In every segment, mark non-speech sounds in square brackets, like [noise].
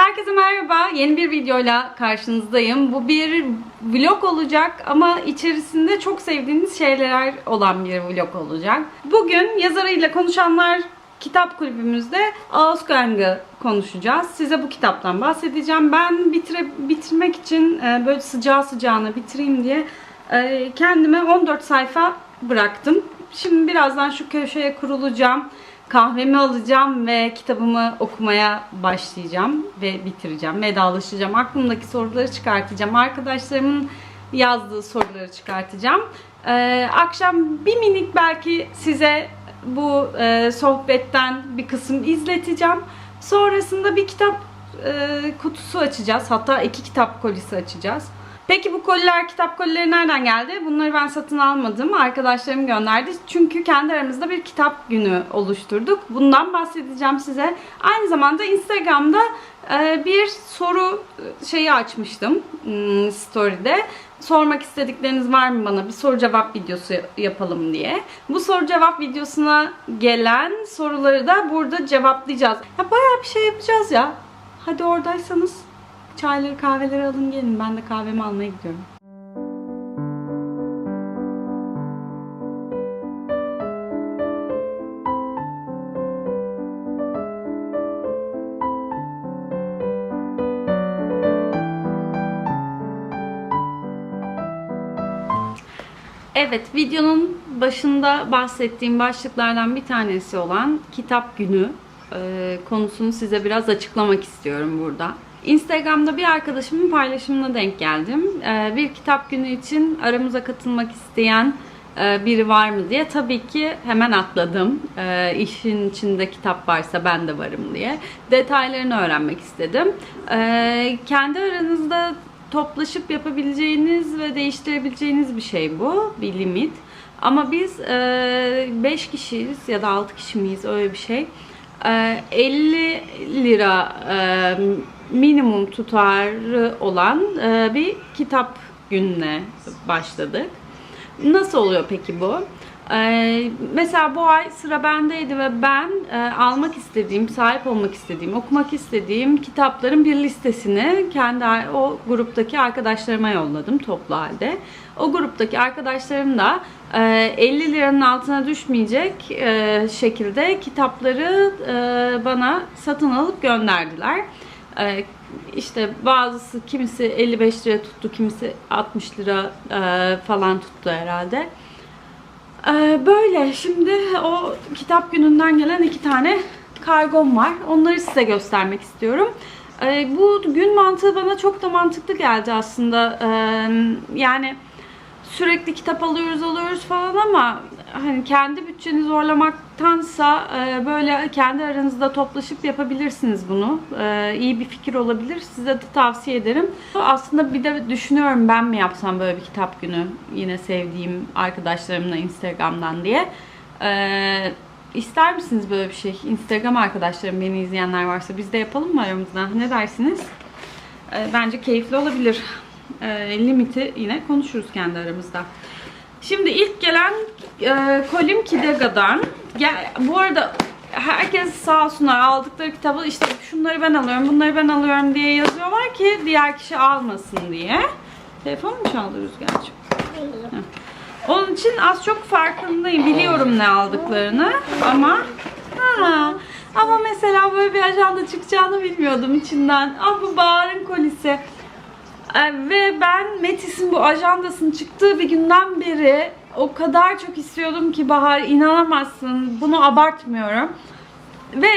Herkese merhaba. Yeni bir videoyla karşınızdayım. Bu bir vlog olacak ama içerisinde çok sevdiğiniz şeyler olan bir vlog olacak. Bugün yazarıyla konuşanlar kitap kulübümüzde Ausgang'ı konuşacağız. Size bu kitaptan bahsedeceğim. Ben bitire, bitirmek için e, böyle sıcağı sıcağına bitireyim diye e, kendime 14 sayfa bıraktım. Şimdi birazdan şu köşeye kurulacağım. Kahvemi alacağım ve kitabımı okumaya başlayacağım ve bitireceğim. Vedalaşacağım. Aklımdaki soruları çıkartacağım. Arkadaşlarımın yazdığı soruları çıkartacağım. Ee, akşam bir minik belki size bu e, sohbetten bir kısım izleteceğim. Sonrasında bir kitap e, kutusu açacağız. Hatta iki kitap kolisi açacağız. Peki bu koliler, kitap kolileri nereden geldi? Bunları ben satın almadım. Arkadaşlarım gönderdi. Çünkü kendi aramızda bir kitap günü oluşturduk. Bundan bahsedeceğim size. Aynı zamanda Instagram'da e, bir soru şeyi açmıştım. hmm, Story'de. Sormak istedikleriniz var mı bana? Bir soru cevap videosu yapalım diye. Bu soru cevap videosuna gelen soruları da burada cevaplayacağız. Ya bayağı bir şey yapacağız ya. Hadi oradaysanız çayları kahveleri alın gelin. Ben de kahvemi almaya gidiyorum. Evet, videonun başında bahsettiğim başlıklardan bir tanesi olan kitap günü e, konusunu size biraz açıklamak istiyorum burada. Instagram'da bir arkadaşımın paylaşımına denk geldim. E, bir kitap günü için aramıza katılmak isteyen e, biri var mı diye. Tabii ki hemen atladım. E, işin içinde kitap varsa ben de varım diye. Detaylarını öğrenmek istedim. E, kendi aranızda toplaşıp yapabileceğiniz ve değiştirebileceğiniz bir şey bu. Bir limit. Ama biz 5 kişiyiz ya da 6 kişi miyiz öyle bir şey. E, 50 lira e, minimum tutarı olan e, bir kitap gününe başladık. Nasıl oluyor peki bu? Ee, mesela bu ay sıra bendeydi ve ben e, almak istediğim, sahip olmak istediğim, okumak istediğim kitapların bir listesini kendi o gruptaki arkadaşlarıma yolladım toplu halde. O gruptaki arkadaşlarım da e, 50 liranın altına düşmeyecek e, şekilde kitapları e, bana satın alıp gönderdiler. E, işte bazısı kimisi 55 lira tuttu, kimisi 60 lira e, falan tuttu herhalde. Böyle şimdi o kitap gününden gelen iki tane kargom var. Onları size göstermek istiyorum. Bu gün mantığı bana çok da mantıklı geldi aslında. Yani sürekli kitap alıyoruz alıyoruz falan ama hani kendi bütçeni zorlamaktansa e, böyle kendi aranızda toplaşıp yapabilirsiniz bunu. E, iyi bir fikir olabilir. Size de tavsiye ederim. Aslında bir de düşünüyorum ben mi yapsam böyle bir kitap günü yine sevdiğim arkadaşlarımla Instagram'dan diye. E, ister misiniz böyle bir şey? Instagram arkadaşlarım beni izleyenler varsa biz de yapalım mı aramızda? Ne dersiniz? E, bence keyifli olabilir. E, limiti yine konuşuruz kendi aramızda. Şimdi ilk gelen e, Kolim Kidega'dan. Gel, bu arada herkes sağ olsunlar aldıkları kitabı işte şunları ben alıyorum, bunları ben alıyorum diye yazıyorlar ki diğer kişi almasın diye. Telefon mu çaldı Rüzgar'cığım? Onun için az çok farkındayım. Biliyorum ne aldıklarını ama ha, ama mesela böyle bir ajanda çıkacağını bilmiyordum içinden. Ah bu Bahar'ın kolisi. Ee, Ve ben Metis'in bu ajandasının çıktığı bir günden beri o kadar çok istiyordum ki Bahar inanamazsın. Bunu abartmıyorum. Ve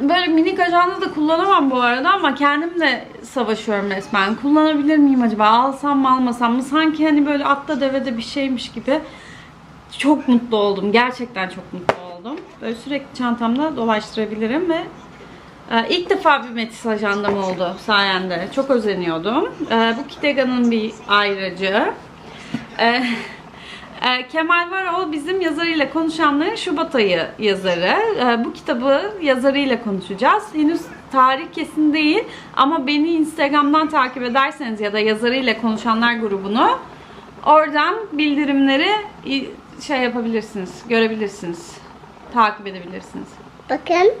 böyle minik ajanda da kullanamam bu arada ama kendimle savaşıyorum resmen. Kullanabilir miyim acaba? Alsam mı almasam mı? Sanki hani böyle atta devede bir şeymiş gibi. Çok mutlu oldum. Gerçekten çok mutlu oldum. Böyle sürekli çantamda dolaştırabilirim ve İlk defa bir Metis ajandam oldu sayende. Çok özeniyordum. Ee, Bu Kitega'nın bir ayrıcı. Ee, [laughs] e, Kemal Varol bizim yazarıyla konuşanların Şubat ayı yazarı. Ee, Bu kitabı yazarıyla konuşacağız. Henüz tarih kesin değil ama beni Instagram'dan takip ederseniz ya da yazarıyla konuşanlar grubunu oradan bildirimleri şey yapabilirsiniz, görebilirsiniz, takip edebilirsiniz. Bakın.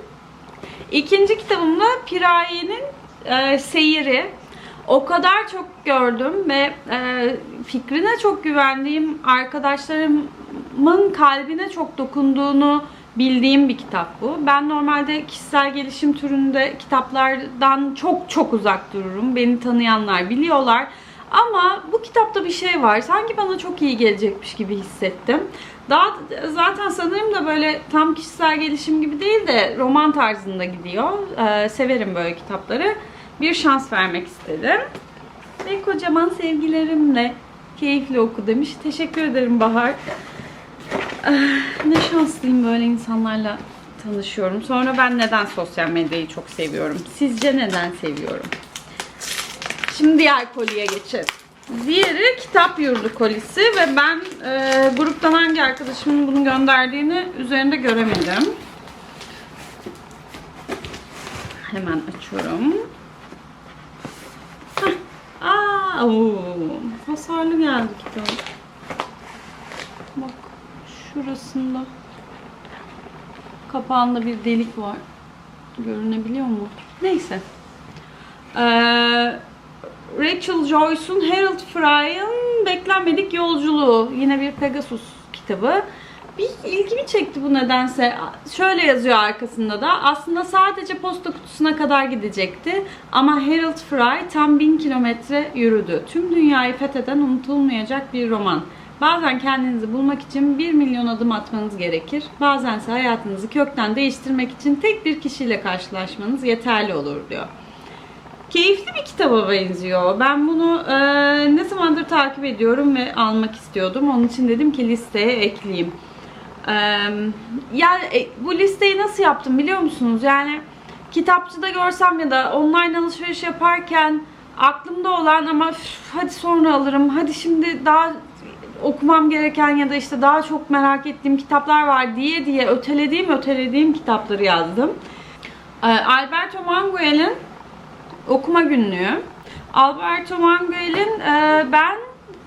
İkinci kitabım da Piraye'nin e, Seyiri. O kadar çok gördüm ve e, fikrine çok güvendiğim arkadaşlarımın kalbine çok dokunduğunu bildiğim bir kitap bu. Ben normalde kişisel gelişim türünde kitaplardan çok çok uzak dururum. Beni tanıyanlar biliyorlar. Ama bu kitapta bir şey var. Sanki bana çok iyi gelecekmiş gibi hissettim. Daha zaten sanırım da böyle tam kişisel gelişim gibi değil de roman tarzında gidiyor. Ee, severim böyle kitapları. Bir şans vermek istedim. Ve kocaman sevgilerimle keyifli oku demiş. Teşekkür ederim Bahar. Ah, Ne şanslıyım böyle insanlarla tanışıyorum. Sonra ben neden sosyal medyayı çok seviyorum? Sizce neden seviyorum? Şimdi diğer koliye geçelim. Diğeri kitap yurdu kolisi ve ben e, gruptan hangi arkadaşımın bunu gönderdiğini üzerinde göremedim. Hemen açıyorum. Hah. Aa, oo. hasarlı geldi kitap. Bak şurasında kapağında bir delik var. Görünebiliyor mu? Neyse. Ee, Rachel Joyce'un Harold Fry'ın Beklenmedik Yolculuğu. Yine bir Pegasus kitabı. Bir ilgimi çekti bu nedense. Şöyle yazıyor arkasında da. Aslında sadece posta kutusuna kadar gidecekti. Ama Harold Fry tam bin kilometre yürüdü. Tüm dünyayı fetheden unutulmayacak bir roman. Bazen kendinizi bulmak için 1 milyon adım atmanız gerekir. Bazense hayatınızı kökten değiştirmek için tek bir kişiyle karşılaşmanız yeterli olur diyor. Keyifli bir kitaba benziyor. Ben bunu e, ne zamandır takip ediyorum ve almak istiyordum. Onun için dedim ki listeye ekleyeyim. E, yani e, bu listeyi nasıl yaptım biliyor musunuz? Yani kitapçıda görsem ya da online alışveriş yaparken aklımda olan ama "Üf, hadi sonra alırım, hadi şimdi daha okumam gereken ya da işte daha çok merak ettiğim kitaplar var diye diye ötelediğim ötelediğim kitapları yazdım. E, Alberto Manguel'in okuma günlüğü. Alberto Manguel'in e, ben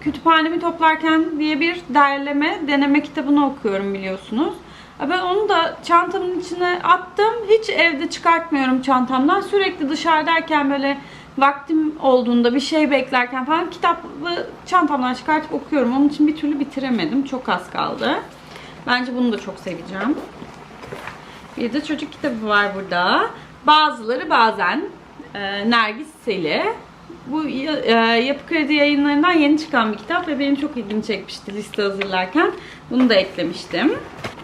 kütüphanemi toplarken diye bir derleme, deneme kitabını okuyorum biliyorsunuz. E, Ben onu da çantamın içine attım. Hiç evde çıkartmıyorum çantamdan. Sürekli dışarıdayken böyle vaktim olduğunda bir şey beklerken falan kitabı çantamdan çıkartıp okuyorum. Onun için bir türlü bitiremedim. Çok az kaldı. Bence bunu da çok seveceğim. Bir de çocuk kitabı var burada. Bazıları bazen e, Nergis Seli. Bu e, Yapı Kredi yayınlarından yeni çıkan bir kitap ve benim çok ilgimi çekmişti liste hazırlarken. Bunu da eklemiştim.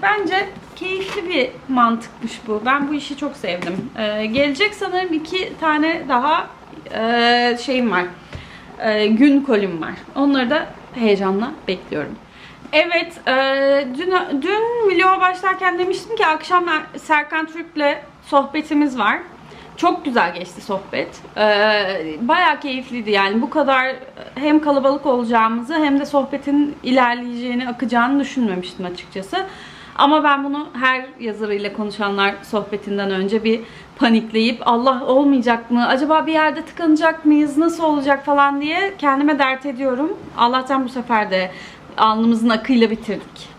Bence keyifli bir mantıkmış bu. Ben bu işi çok sevdim. E, gelecek sanırım iki tane daha e, şeyim var. E, gün kolim var. Onları da heyecanla bekliyorum. Evet, dün, dün vloga başlarken demiştim ki akşam Serkan Türk'le sohbetimiz var. Çok güzel geçti sohbet. Ee, bayağı keyifliydi yani. Bu kadar hem kalabalık olacağımızı hem de sohbetin ilerleyeceğini, akacağını düşünmemiştim açıkçası. Ama ben bunu her yazarıyla konuşanlar sohbetinden önce bir panikleyip Allah olmayacak mı? Acaba bir yerde tıkanacak mıyız? Nasıl olacak falan diye kendime dert ediyorum. Allah'tan bu sefer de alnımızın akıyla bitirdik.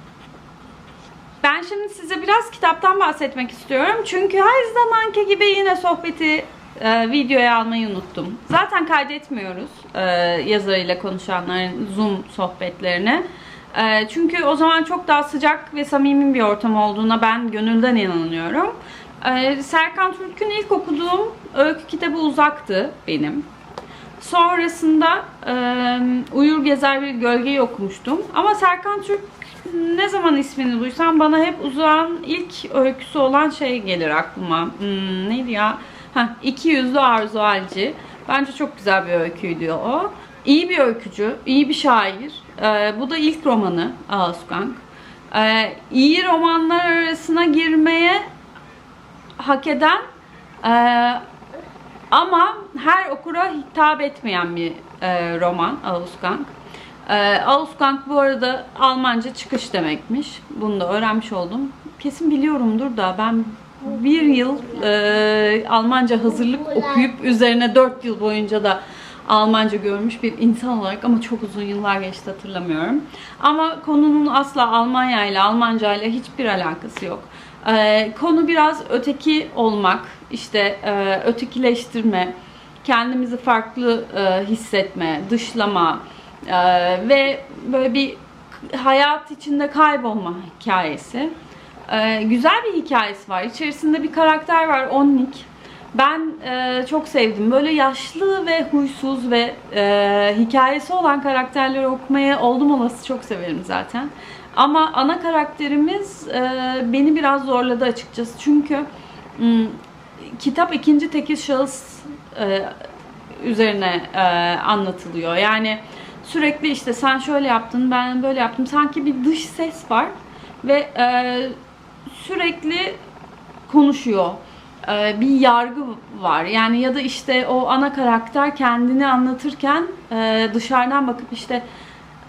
Ben şimdi size biraz kitaptan bahsetmek istiyorum. Çünkü her zamanki gibi yine sohbeti e, videoya almayı unuttum. Zaten kaydetmiyoruz e, yazarıyla konuşanların Zoom sohbetlerini. E, çünkü o zaman çok daha sıcak ve samimi bir ortam olduğuna ben gönülden inanıyorum. E, Serkan Türk'ün ilk okuduğum öykü kitabı Uzak'tı benim. Sonrasında e, Uyur Gezer Bir Gölgeyi okumuştum. Ama Serkan Türk ne zaman ismini duysam bana hep uzağın ilk öyküsü olan şey gelir aklıma. Hmm, neydi ya? Heh, İki Yüzlü Arzu Alci. Bence çok güzel bir öyküydü o. İyi bir öykücü, iyi bir şair. E, bu da ilk romanı Ağuskank. E, iyi romanlar arasına girmeye hak eden e, ama her okura hitap etmeyen bir e, roman Ausgang. E, Ausgang bu arada Almanca çıkış demekmiş. Bunu da öğrenmiş oldum. Kesin biliyorumdur da ben bir yıl e, Almanca hazırlık okuyup üzerine 4 yıl boyunca da Almanca görmüş bir insan olarak ama çok uzun yıllar geçti hatırlamıyorum. Ama konunun asla Almanya ile Almanca ile hiçbir alakası yok. Ee, konu biraz öteki olmak, işte e, ötekileştirme, kendimizi farklı e, hissetme, dışlama e, ve böyle bir hayat içinde kaybolma hikayesi. Ee, güzel bir hikayesi var. İçerisinde bir karakter var, Onnik. Ben e, çok sevdim. Böyle yaşlı ve huysuz ve e, hikayesi olan karakterleri okumayı oldum olası çok severim zaten. Ama ana karakterimiz e, beni biraz zorladı açıkçası. Çünkü m, kitap ikinci tekil şahıs e, üzerine e, anlatılıyor. Yani sürekli işte sen şöyle yaptın, ben böyle yaptım. Sanki bir dış ses var ve e, sürekli konuşuyor. E, bir yargı var. Yani ya da işte o ana karakter kendini anlatırken e, dışarıdan bakıp işte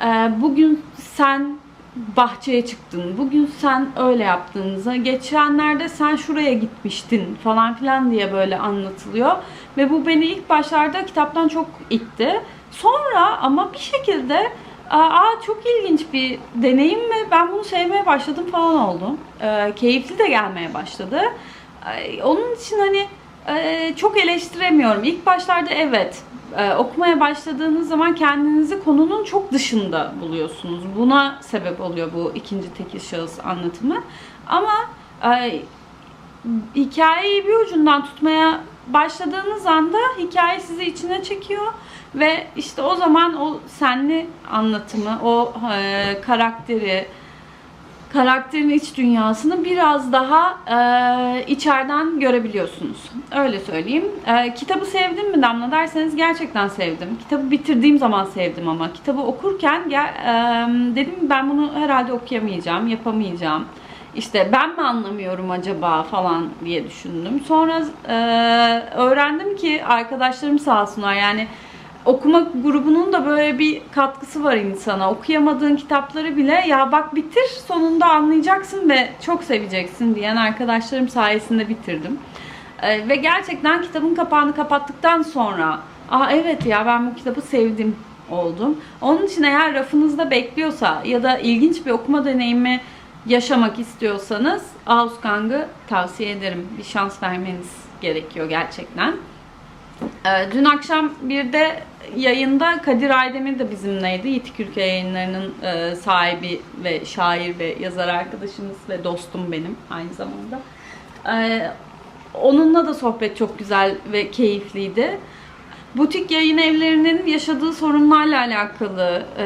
e, bugün sen bahçeye çıktın, bugün sen öyle yaptığınızda, geçenlerde sen şuraya gitmiştin falan filan diye böyle anlatılıyor. Ve bu beni ilk başlarda kitaptan çok itti. Sonra ama bir şekilde aa çok ilginç bir deneyim ve ben bunu sevmeye başladım falan oldum. Ee, keyifli de gelmeye başladı. Ee, onun için hani e, çok eleştiremiyorum. İlk başlarda evet e, okumaya başladığınız zaman kendinizi konunun çok dışında buluyorsunuz. Buna sebep oluyor bu ikinci tekil şahıs anlatımı. Ama e, hikayeyi bir ucundan tutmaya başladığınız anda hikaye sizi içine çekiyor ve işte o zaman o senli anlatımı, o e, karakteri, karakterin iç dünyasını biraz daha e, içeriden görebiliyorsunuz. Öyle söyleyeyim. E, kitabı sevdim mi Damla derseniz gerçekten sevdim. Kitabı bitirdiğim zaman sevdim ama kitabı okurken e, dedim ben bunu herhalde okuyamayacağım, yapamayacağım. İşte ben mi anlamıyorum acaba falan diye düşündüm. Sonra e, öğrendim ki arkadaşlarım sağ olsunlar yani okuma grubunun da böyle bir katkısı var insana. Okuyamadığın kitapları bile ya bak bitir sonunda anlayacaksın ve çok seveceksin diyen arkadaşlarım sayesinde bitirdim. Ee, ve gerçekten kitabın kapağını kapattıktan sonra aa evet ya ben bu kitabı sevdim oldum. Onun için eğer rafınızda bekliyorsa ya da ilginç bir okuma deneyimi yaşamak istiyorsanız Ausgang'ı tavsiye ederim. Bir şans vermeniz gerekiyor gerçekten. Ee, Dün akşam bir de yayında Kadir Aydemir de bizimleydi. Yitik Ülke yayınlarının e, sahibi ve şair ve yazar arkadaşımız ve dostum benim aynı zamanda. Ee, Onunla da sohbet çok güzel ve keyifliydi. Butik yayın evlerinin yaşadığı sorunlarla alakalı e,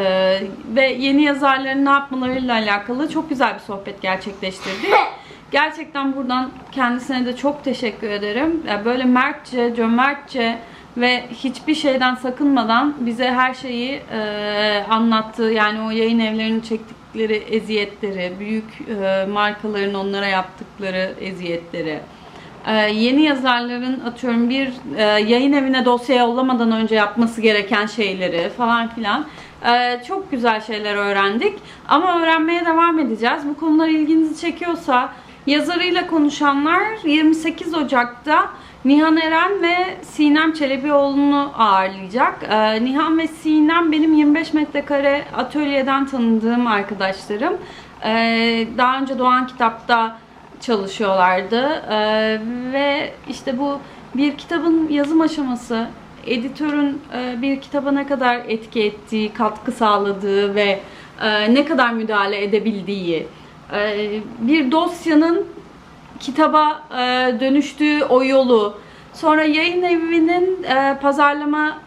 ve yeni yazarların ne yapmalarıyla alakalı çok güzel bir sohbet gerçekleştirdik. [laughs] Gerçekten buradan kendisine de çok teşekkür ederim. Yani böyle mertçe, cömertçe ve hiçbir şeyden sakınmadan bize her şeyi e, anlattı. Yani o yayın evlerinin çektikleri eziyetleri, büyük e, markaların onlara yaptıkları eziyetleri, e, yeni yazarların atıyorum bir e, yayın evine dosya yollamadan önce yapması gereken şeyleri falan filan. E, çok güzel şeyler öğrendik. Ama öğrenmeye devam edeceğiz. Bu konular ilginizi çekiyorsa yazarıyla konuşanlar 28 Ocak'ta Nihan Eren ve Sinem Çelebioğlu'nu ağırlayacak. Ee, Nihan ve Sinem benim 25 metrekare atölyeden tanıdığım arkadaşlarım. Ee, daha önce Doğan Kitap'ta çalışıyorlardı. Ee, ve işte bu bir kitabın yazım aşaması, editörün e, bir kitaba ne kadar etki ettiği, katkı sağladığı ve e, ne kadar müdahale edebildiği, bir dosyanın kitaba e, dönüştüğü o yolu, sonra yayın evinin e, pazarlama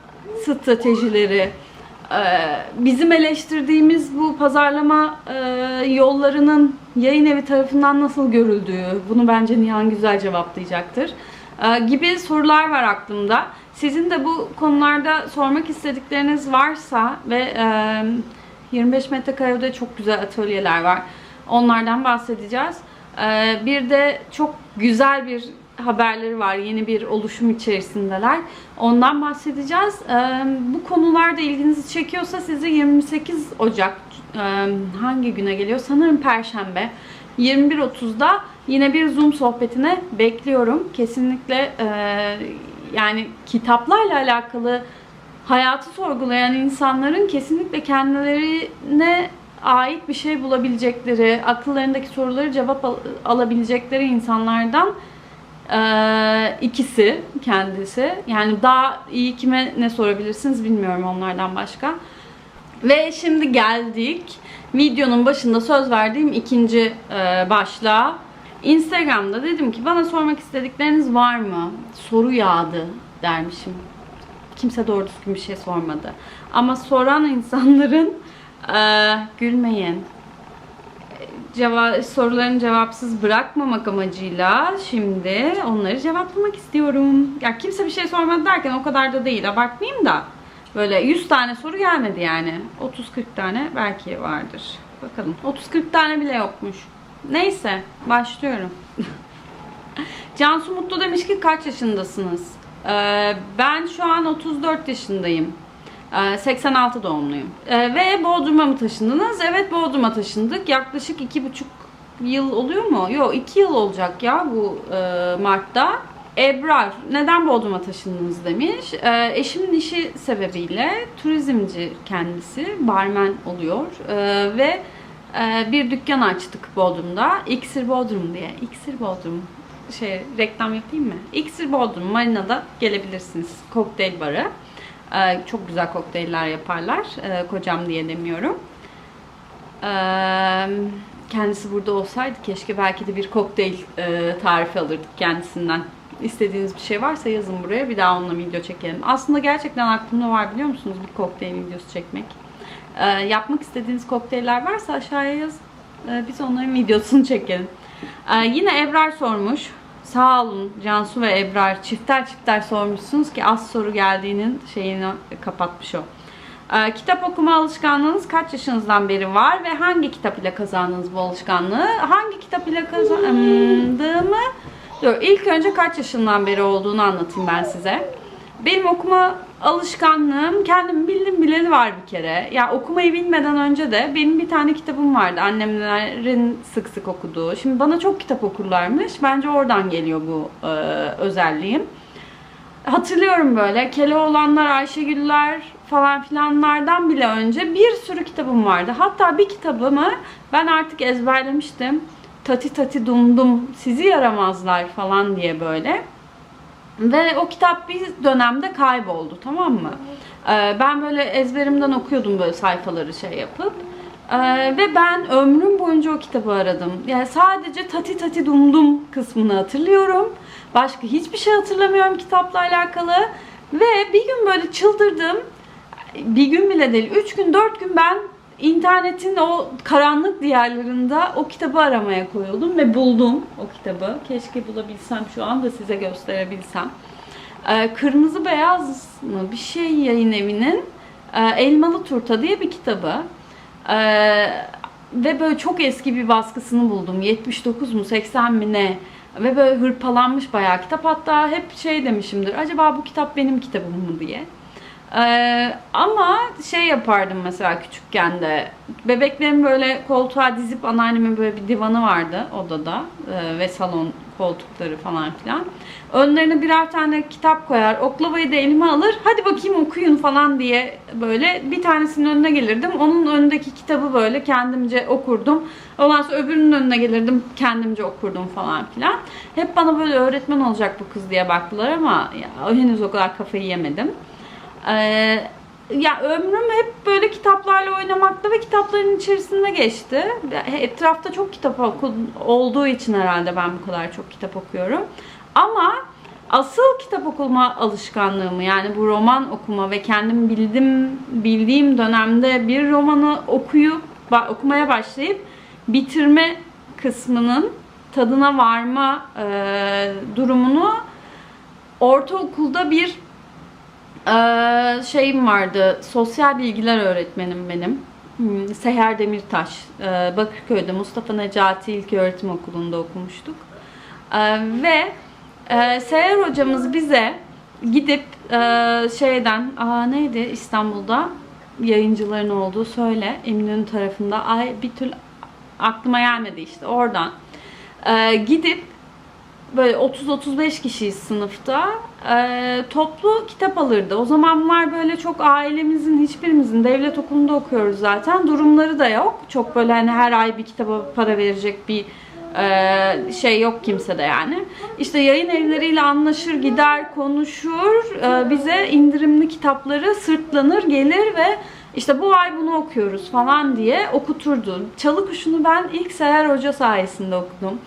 stratejileri, e, bizim eleştirdiğimiz bu pazarlama yollarının yayın evi tarafından nasıl görüldüğü, bunu bence Nihan güzel cevaplayacaktır, gibi sorular var aklımda. Sizin de bu konularda sormak istedikleriniz varsa ve e, 25 metrekarede çok güzel atölyeler var. Onlardan bahsedeceğiz. Ee, bir de çok güzel bir haberleri var. Yeni bir oluşum içerisindeler. Ondan bahsedeceğiz. Ee, bu konularda ilginizi çekiyorsa sizi 28 Ocak e, hangi güne geliyor? Sanırım Perşembe. 21.30'da yine bir Zoom sohbetine bekliyorum. Kesinlikle e, yani kitaplarla alakalı hayatı sorgulayan insanların kesinlikle kendilerine ait bir şey bulabilecekleri, akıllarındaki soruları cevap al- alabilecekleri insanlardan ee, ikisi kendisi. Yani daha iyi kime ne sorabilirsiniz bilmiyorum onlardan başka. Ve şimdi geldik videonun başında söz verdiğim ikinci e, başlığa. Instagram'da dedim ki bana sormak istedikleriniz var mı? Soru yağdı dermişim. Kimse doğru düzgün bir şey sormadı. Ama soran insanların e, gülmeyin ceva sorularını cevapsız bırakmamak amacıyla şimdi onları cevaplamak istiyorum. Ya kimse bir şey sormadı derken o kadar da değil. Abartmayayım da. Böyle 100 tane soru gelmedi yani. 30-40 tane belki vardır. Bakalım. 30-40 tane bile yokmuş. Neyse başlıyorum. [laughs] Cansu Mutlu demiş ki kaç yaşındasınız? Ee, ben şu an 34 yaşındayım. Ee, 86 doğumluyum. Ee, ve Bodrum'a mı taşındınız? Evet Bodrum'a taşındık. Yaklaşık iki buçuk yıl oluyor mu? Yok iki yıl olacak ya bu e, Mart'ta. Ebrar, neden Bodrum'a taşındınız demiş. Ee, eşimin işi sebebiyle turizmci kendisi, barmen oluyor. Ee, ve e, bir dükkan açtık Bodrum'da. İksir Bodrum diye. İksir Bodrum. Şey, reklam yapayım mı? İksir Bodrum, Marina'da gelebilirsiniz. Kokteyl barı. Ee, çok güzel kokteyller yaparlar. Ee, kocam diye demiyorum. Ee, kendisi burada olsaydı keşke belki de bir kokteyl e, tarifi alırdık kendisinden. İstediğiniz bir şey varsa yazın buraya. Bir daha onunla video çekelim. Aslında gerçekten aklımda var biliyor musunuz bir kokteyl videosu çekmek. Yapmak istediğiniz kokteyller varsa aşağıya yazın. Ee, biz onların videosunu çekelim. Yine Ebrar sormuş. Sağ olun Cansu ve Ebrar çifter çifter sormuşsunuz ki az soru geldiğinin şeyini kapatmış o. Ee, kitap okuma alışkanlığınız kaç yaşınızdan beri var ve hangi kitap ile kazandınız bu alışkanlığı? Hangi kitap ile kazandığımı Dur, ilk önce kaç yaşından beri olduğunu anlatayım ben size. Benim okuma alışkanlığım kendim bildim bileli var bir kere. Ya okumayı bilmeden önce de benim bir tane kitabım vardı. Annemlerin sık sık okuduğu. Şimdi bana çok kitap okurlarmış. Bence oradan geliyor bu e, özelliğim. Hatırlıyorum böyle Keloğlanlar, Ayşegüller falan filanlardan bile önce bir sürü kitabım vardı. Hatta bir kitabımı ben artık ezberlemiştim. Tati tati dum dum sizi yaramazlar falan diye böyle. Ve o kitap bir dönemde kayboldu tamam mı? Ee, ben böyle ezberimden okuyordum böyle sayfaları şey yapıp. Ee, ve ben ömrüm boyunca o kitabı aradım. Yani sadece Tati Tati Dum Dum kısmını hatırlıyorum. Başka hiçbir şey hatırlamıyorum kitapla alakalı. Ve bir gün böyle çıldırdım. Bir gün bile değil, üç gün, dört gün ben internetin o karanlık diyarlarında o kitabı aramaya koyuldum ve buldum o kitabı. Keşke bulabilsem şu anda size gösterebilsem. Ee, Kırmızı Beyaz mı bir şey yayın evinin e, Elmalı Turta diye bir kitabı. Ee, ve böyle çok eski bir baskısını buldum. 79 mu 80 mi ne? Ve böyle hırpalanmış bayağı kitap. Hatta hep şey demişimdir. Acaba bu kitap benim kitabım mı diye. Ee, ama şey yapardım mesela küçükken de bebeklerimi böyle koltuğa dizip anneannemin böyle bir divanı vardı odada ee, ve salon koltukları falan filan. Önlerine birer tane kitap koyar, oklavayı da elime alır, hadi bakayım okuyun falan diye böyle bir tanesinin önüne gelirdim. Onun önündeki kitabı böyle kendimce okurdum. Ondan sonra öbürünün önüne gelirdim, kendimce okurdum falan filan. Hep bana böyle öğretmen olacak bu kız diye baktılar ama ya, henüz o kadar kafayı yemedim. Ee, ya ömrüm hep böyle kitaplarla oynamakta ve kitapların içerisinde geçti. Etrafta çok kitap olduğu için herhalde ben bu kadar çok kitap okuyorum. Ama asıl kitap okuma alışkanlığımı yani bu roman okuma ve kendim bildim bildiğim dönemde bir romanı okuyup okumaya başlayıp bitirme kısmının tadına varma e, durumunu ortaokulda bir ee, şeyim vardı. Sosyal bilgiler öğretmenim benim. Hmm, Seher Demirtaş. Ee, Bakırköy'de Mustafa Necati İlköğretim Okulu'nda okumuştuk. Ee, ve e, Seher hocamız bize gidip e, şeyden, aa neydi İstanbul'da yayıncıların olduğu söyle Eminönü tarafında. Ay bir türlü aklıma gelmedi işte oradan. Gidip böyle 30-35 kişiyiz sınıfta. E, toplu kitap alırdı. O zamanlar böyle çok ailemizin hiçbirimizin devlet okulunda okuyoruz zaten. Durumları da yok. Çok böyle hani her ay bir kitaba para verecek bir e, şey yok kimsede yani. İşte yayın evleriyle anlaşır, gider, konuşur. e, bize indirimli kitapları sırtlanır, gelir ve işte bu ay bunu okuyoruz falan diye okuturdu. Çalı Kuşu'nu ben ilk Seher Hoca sayesinde okudum.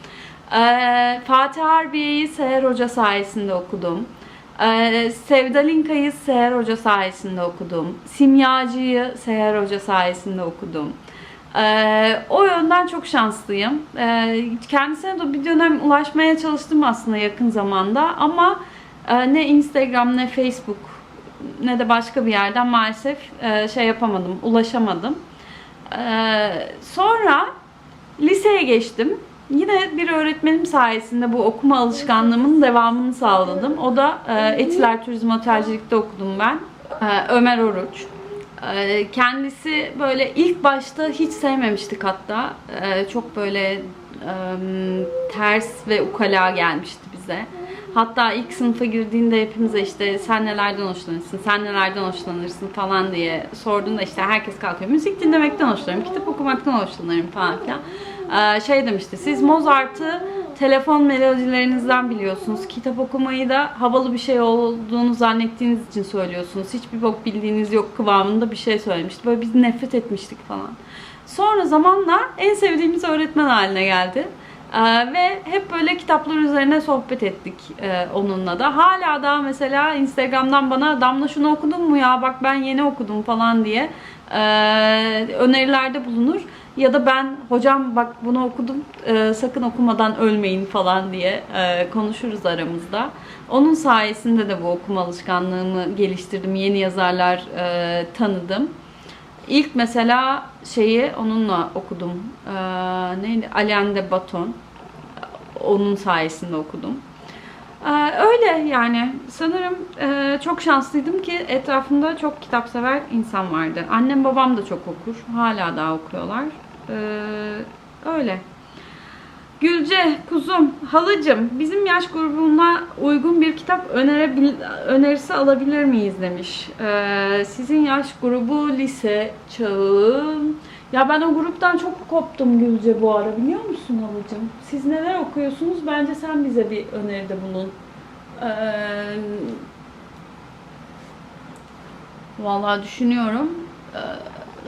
Ee, Fatih Harbiye'yi Seher Hoca sayesinde okudum. Ee, Sevda Linka'yı Seher Hoca sayesinde okudum. Simyacı'yı Seher Hoca sayesinde okudum. Ee, o yönden çok şanslıyım. Ee, kendisine de bir dönem ulaşmaya çalıştım aslında yakın zamanda ama e, ne Instagram ne Facebook ne de başka bir yerden maalesef e, şey yapamadım, ulaşamadım. Ee, sonra liseye geçtim. Yine bir öğretmenim sayesinde bu okuma alışkanlığımın devamını sağladım. O da e, Etiler Turizm Otelcilik'te okudum ben. E, Ömer Oruç. E, kendisi böyle ilk başta hiç sevmemiştik hatta. Çok böyle ters ve ukala gelmişti bize. Hatta ilk sınıfa girdiğinde hepimize işte sen nelerden hoşlanırsın, sen nelerden hoşlanırsın falan diye sorduğunda işte herkes kalkıyor. Müzik dinlemekten hoşlanırım, kitap okumaktan hoşlanırım falan filan. Ee, şey demişti, siz Mozart'ı telefon melodilerinizden biliyorsunuz. Kitap okumayı da havalı bir şey olduğunu zannettiğiniz için söylüyorsunuz. Hiçbir bok bildiğiniz yok kıvamında bir şey söylemişti. Böyle biz nefret etmiştik falan. Sonra zamanla en sevdiğimiz öğretmen haline geldi. Ee, ve hep böyle kitaplar üzerine sohbet ettik e, onunla da. Hala daha mesela Instagram'dan bana Damla şunu okudun mu ya bak ben yeni okudum falan diye e, önerilerde bulunur. Ya da ben hocam bak bunu okudum e, sakın okumadan ölmeyin falan diye e, konuşuruz aramızda. Onun sayesinde de bu okuma alışkanlığımı geliştirdim. Yeni yazarlar e, tanıdım. İlk mesela şeyi onunla okudum. Ee, neydi? Alain de Baton. Onun sayesinde okudum. Ee, öyle yani. Sanırım e, çok şanslıydım ki etrafımda çok kitap sever insan vardı. Annem babam da çok okur. Hala daha okuyorlar. Ee, öyle. Gülce, kuzum, halacım bizim yaş grubuna uygun bir kitap önerebil önerisi alabilir miyiz demiş. Ee, sizin yaş grubu lise çağı. Ya ben o gruptan çok koptum Gülce bu ara biliyor musun halacım? Siz neler okuyorsunuz? Bence sen bize bir öneride bulun. Ee, vallahi düşünüyorum. Ee,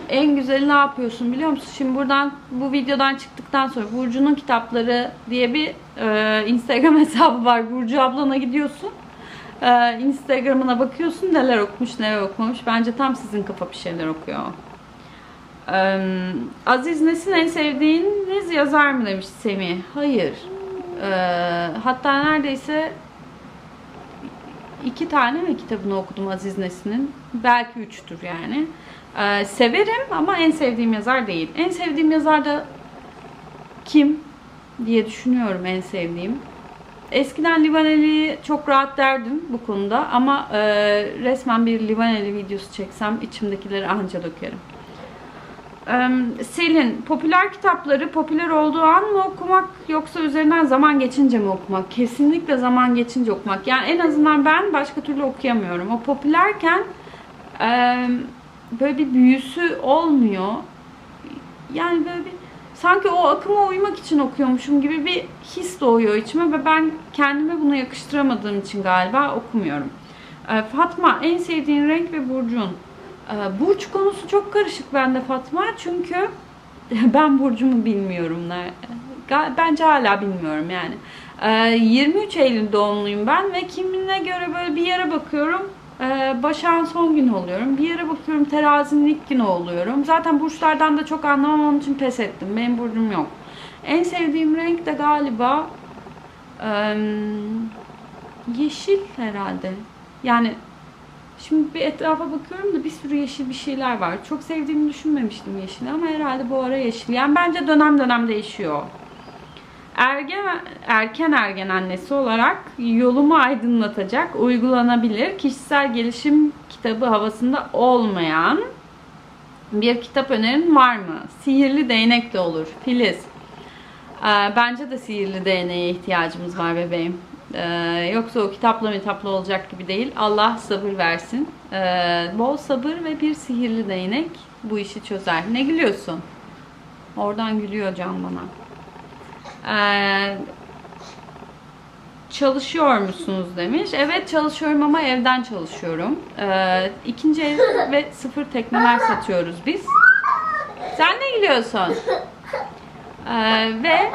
en güzeli ne yapıyorsun biliyor musun? Şimdi buradan bu videodan çıktıktan sonra Burcu'nun kitapları diye bir e, Instagram [laughs] hesabı var. Burcu ablana gidiyorsun. E, Instagram'ına bakıyorsun neler okumuş neler okumamış. Bence tam sizin kafa bir şeyler okuyor. E, Aziz Nesin en sevdiğiniz yazar mı demiş Semih. Hayır. E, hatta neredeyse iki tane mi kitabını okudum Aziz Nesin'in? Belki üçtür yani. Ee, severim ama en sevdiğim yazar değil. En sevdiğim yazar da kim diye düşünüyorum en sevdiğim. Eskiden Livaneli çok rahat derdim bu konuda ama e, resmen bir Livaneli videosu çeksem içimdekileri anca dökerim. Ee, Selin, popüler kitapları popüler olduğu an mı okumak yoksa üzerinden zaman geçince mi okumak? Kesinlikle zaman geçince okumak. Yani en azından ben başka türlü okuyamıyorum. O popülerken e, böyle bir büyüsü olmuyor. Yani böyle bir sanki o akıma uymak için okuyormuşum gibi bir his doğuyor içime ve ben kendime bunu yakıştıramadığım için galiba okumuyorum. Ee, Fatma en sevdiğin renk ve burcun. Ee, burç konusu çok karışık bende Fatma çünkü [laughs] ben burcumu bilmiyorum. Bence hala bilmiyorum yani. Ee, 23 Eylül doğumluyum ben ve kimine göre böyle bir yere bakıyorum ee, son günü oluyorum. Bir yere bakıyorum terazinin ilk günü oluyorum. Zaten burçlardan da çok anlamam onun için pes ettim. Benim burcum yok. En sevdiğim renk de galiba e, yeşil herhalde. Yani şimdi bir etrafa bakıyorum da bir sürü yeşil bir şeyler var. Çok sevdiğimi düşünmemiştim yeşili ama herhalde bu ara yeşil. Yani bence dönem dönem değişiyor. Ergen, erken ergen annesi olarak yolumu aydınlatacak, uygulanabilir, kişisel gelişim kitabı havasında olmayan bir kitap önerin var mı? Sihirli değnek de olur. Filiz. Ee, bence de sihirli değneğe ihtiyacımız var bebeğim. Ee, yoksa o kitapla mitapla olacak gibi değil. Allah sabır versin. Ee, bol sabır ve bir sihirli değnek bu işi çözer. Ne gülüyorsun? Oradan gülüyor Can bana. Ee, çalışıyor musunuz demiş. Evet çalışıyorum ama evden çalışıyorum. Ee, ikinci el ve sıfır tekneler satıyoruz biz. Sen ne gülüyorsun? Ee, ve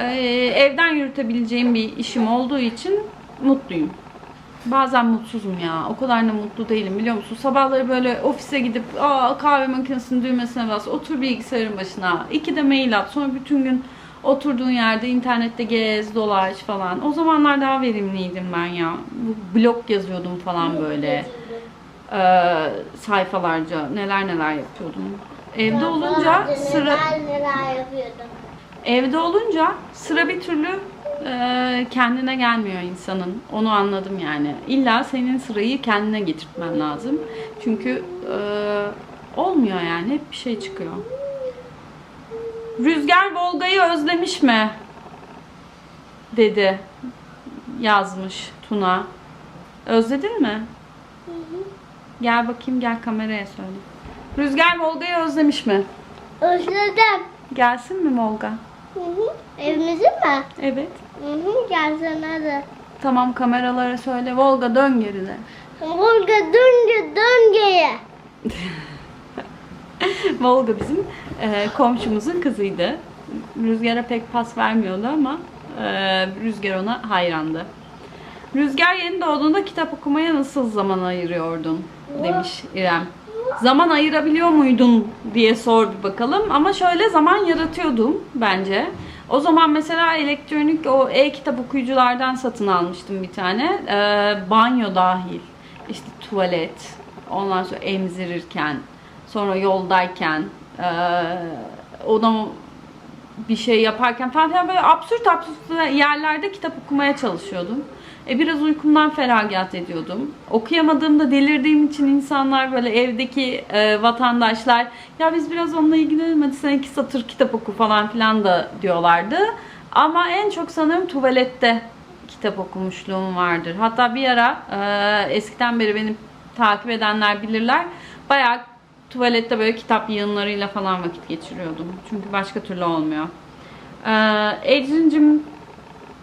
e, evden yürütebileceğim bir işim olduğu için mutluyum. Bazen mutsuzum ya. O kadar da mutlu değilim biliyor musun? Sabahları böyle ofise gidip Aa, kahve makinesinin düğmesine bas, otur bilgisayarın başına, iki de mail at, sonra bütün gün oturduğun yerde internette gez, dolaş falan. O zamanlar daha verimliydim ben ya. Bu blog yazıyordum falan böyle. Ee, sayfalarca neler neler yapıyordum. Evde olunca sıra Neler neler yapıyordum. Evde olunca sıra bir türlü e, kendine gelmiyor insanın. Onu anladım yani. İlla senin sırayı kendine getirtmen lazım. Çünkü e, olmuyor yani. Hep bir şey çıkıyor. Rüzgar Volga'yı özlemiş mi? Dedi. Yazmış Tuna. Özledin mi? Gel bakayım gel kameraya söyle. Rüzgar Volga'yı özlemiş mi? Özledim. Gelsin mi Volga? Hı hı. Evimizi mi? Evet. Hı hı. Gelsene de. Tamam kameralara söyle. Volga dön geri de. Volga döngü döngüye. [laughs] [laughs] Volga bizim e, komşumuzun kızıydı. Rüzgar'a pek pas vermiyordu ama e, Rüzgar ona hayrandı. Rüzgar yeni doğduğunda kitap okumaya nasıl zaman ayırıyordun? Demiş İrem. Zaman ayırabiliyor muydun diye sor bir bakalım. Ama şöyle zaman yaratıyordum bence. O zaman mesela elektronik o e-kitap okuyuculardan satın almıştım bir tane. Ee, banyo dahil. İşte tuvalet. Ondan sonra emzirirken. Sonra yoldayken. Ee, ona bir şey yaparken falan filan böyle absürt absürt yerlerde kitap okumaya çalışıyordum. E biraz uykumdan feragat ediyordum. Okuyamadığımda delirdiğim için insanlar böyle evdeki e, vatandaşlar ya biz biraz onunla ilgilenelim hadi sen iki satır kitap oku falan filan da diyorlardı. Ama en çok sanırım tuvalette kitap okumuşluğum vardır. Hatta bir ara e, eskiden beri beni takip edenler bilirler. Bayağı tuvalette böyle kitap yığınlarıyla falan vakit geçiriyordum. Çünkü başka türlü olmuyor. Ee, Ecrin'cim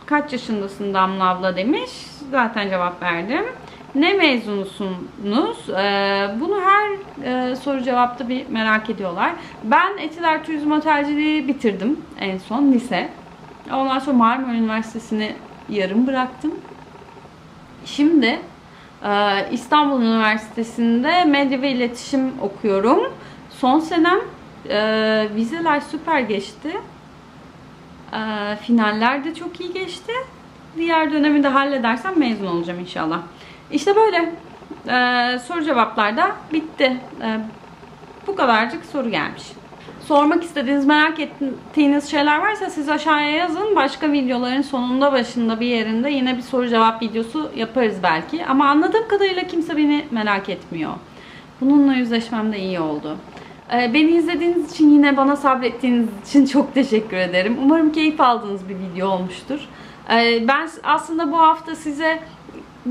kaç yaşındasın Damla abla demiş. Zaten cevap verdim. Ne mezunusunuz? Ee, bunu her e, soru cevapta bir merak ediyorlar. Ben Etiler Turizm Otelciliği bitirdim en son lise. Ondan sonra Marmara Üniversitesi'ni yarım bıraktım. Şimdi İstanbul Üniversitesi'nde medya ve iletişim okuyorum. Son senem e, vizeler süper geçti. E, finaller de çok iyi geçti. Diğer dönemi de halledersem mezun olacağım inşallah. İşte böyle e, soru cevaplar da bitti. Bu kadarcık soru gelmiş. Sormak istediğiniz, merak ettiğiniz şeyler varsa siz aşağıya yazın. Başka videoların sonunda, başında bir yerinde yine bir soru cevap videosu yaparız belki. Ama anladığım kadarıyla kimse beni merak etmiyor. Bununla yüzleşmem de iyi oldu. Ee, Beni izlediğiniz için yine bana sabrettiğiniz için çok teşekkür ederim. Umarım keyif aldığınız bir video olmuştur. Ee, Ben aslında bu hafta size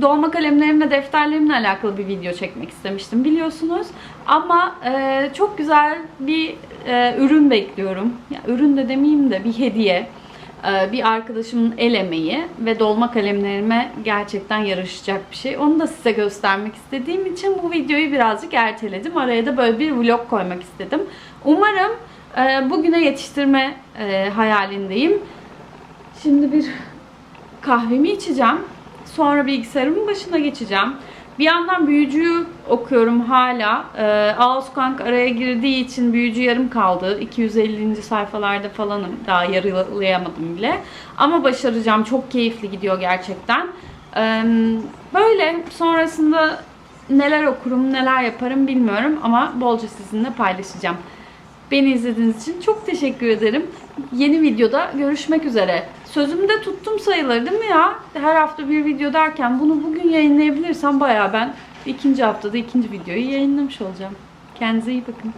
dolma kalemlerimle, defterlerimle alakalı bir video çekmek istemiştim biliyorsunuz. Ama e, çok güzel bir e, ürün bekliyorum. Ya, ürün de demeyeyim de bir hediye. E, bir arkadaşımın el emeği ve dolma kalemlerime gerçekten yarışacak bir şey. Onu da size göstermek istediğim için bu videoyu birazcık erteledim. Araya da böyle bir vlog koymak istedim. Umarım e, bugüne yetiştirme e, hayalindeyim. Şimdi bir kahvemi içeceğim. Sonra bilgisayarımın başına geçeceğim. Bir yandan büyücüyü okuyorum hala. Ee, Ausgang araya girdiği için büyücü yarım kaldı. 250. sayfalarda falanım. Daha yarılayamadım bile. Ama başaracağım. Çok keyifli gidiyor gerçekten. Ee, böyle sonrasında neler okurum, neler yaparım bilmiyorum. Ama bolca sizinle paylaşacağım. Beni izlediğiniz için çok teşekkür ederim. Yeni videoda görüşmek üzere. Sözümü de tuttum sayılır değil mi ya? Her hafta bir video derken bunu bugün yayınlayabilirsem bayağı ben ikinci haftada ikinci videoyu yayınlamış olacağım. Kendinize iyi bakın.